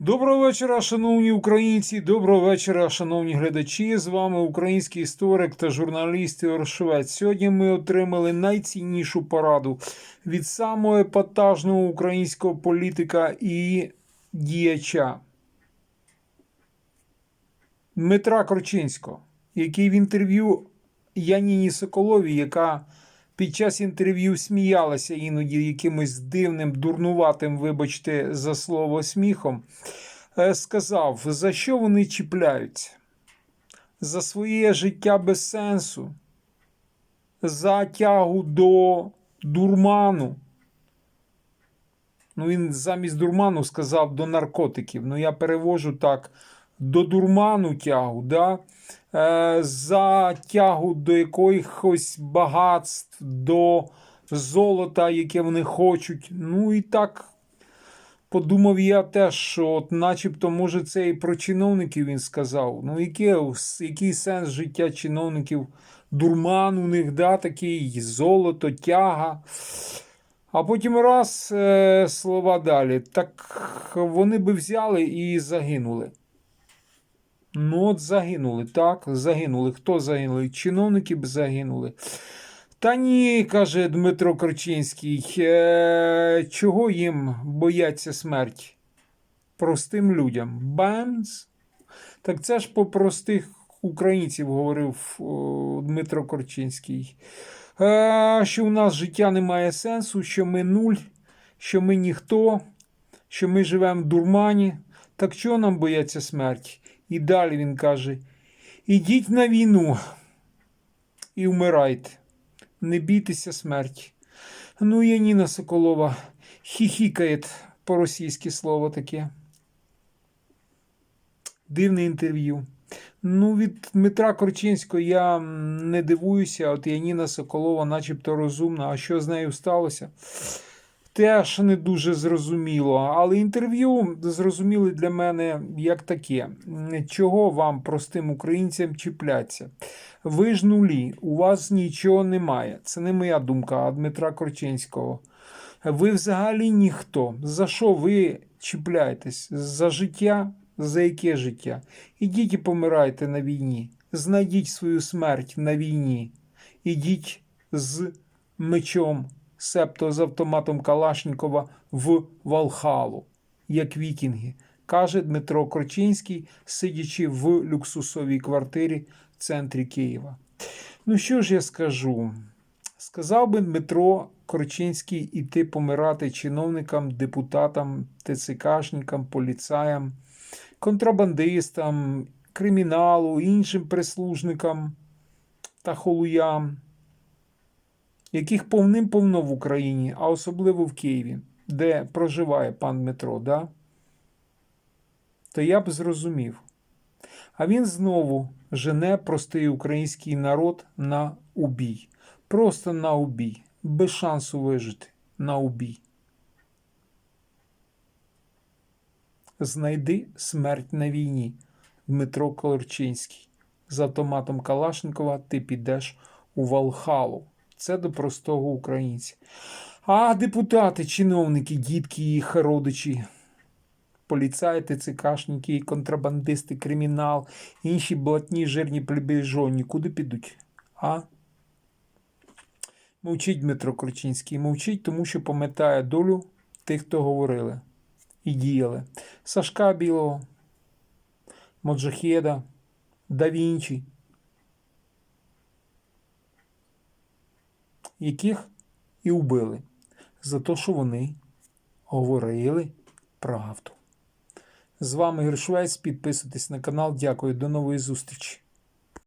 Доброго вечора, шановні українці. Доброго вечора, шановні глядачі. З вами український історик та журналіст Ігор Швець. Сьогодні ми отримали найціннішу пораду від самого епатажного українського політика і діяча Дмитра Корчинського, який в інтерв'ю Яніні Соколовій, яка під час інтерв'ю сміялася іноді якимось дивним, дурнуватим, вибачте, за слово сміхом, е, сказав, за що вони чіпляються? За своє життя без сенсу, за тягу до дурману. Ну, він замість дурману сказав до наркотиків. Ну, я перевожу так: до дурману тягу, да? е, за тягу до якихось багатств, до золота, яке вони хочуть. Ну і так подумав я теж, що от начебто, може, це і про чиновників він сказав. Ну, яке, який сенс життя чиновників? Дурман у них, да, такий золото, тяга. А потім раз е, слова далі. Так вони би взяли і загинули. Ну, от загинули, так, загинули. Хто загинули? Чиновники б загинули. Та ні, каже Дмитро Корчинський, е, чого їм бояться смерті? Простим людям. Бамс. Так це ж по простих українців говорив Дмитро Корчинський. Е, що у нас життя не має сенсу, що ми нуль, що ми ніхто, що ми живемо в дурмані. Так чого нам бояться смерті? І далі він каже: ідіть на війну і вмирайте, не бійтеся смерті. Ну, Яніна Соколова хіхікає по-російськи слово таке. Дивне інтерв'ю. Ну, від Дмитра Корчинського я не дивуюся, от Яніна Соколова, начебто розумна, а що з нею сталося? Теж не дуже зрозуміло, але інтерв'ю зрозуміли для мене як таке. Чого вам, простим українцям, чіплятися? Ви ж нулі, у вас нічого немає. Це не моя думка, а Дмитра Корчинського. Ви взагалі ніхто. За що ви чіпляєтесь? За життя? За яке життя? Ідіть і помирайте на війні. Знайдіть свою смерть на війні. Ідіть з мечом септо з автоматом Калашникова в Валхалу, як вікінги, каже Дмитро Крочинський, сидячи в люксусовій квартирі в центрі Києва. Ну що ж я скажу? Сказав би Дмитро Корчинський іти помирати чиновникам, депутатам, ТЦКшникам, поліцаям, контрабандистам, криміналу, іншим прислужникам та холуям яких повним-повно в Україні, а особливо в Києві, де проживає пан Дмитро, да? то я б зрозумів. А він знову жене простий український народ на убій. Просто на убій, без шансу вижити на убій. Знайди смерть на війні, Дмитро Колорчинський. З автоматом Калашникова ти підеш у Валхалу. Це до простого українця. А депутати, чиновники, дітки, їх родичі, поліцаї, ТЦКшники, контрабандисти, кримінал, інші блатні, жирні плебейжоні, куди підуть? А? Мовчить Дмитро Корчинський, мовчить, тому що пам'ятає долю тих, хто говорили і діяли. Сашка Білого, Моджахеда, Да. Яких і вбили за те, що вони говорили правду. З вами Гершвець. Підписуйтесь на канал. Дякую, до нової зустрічі.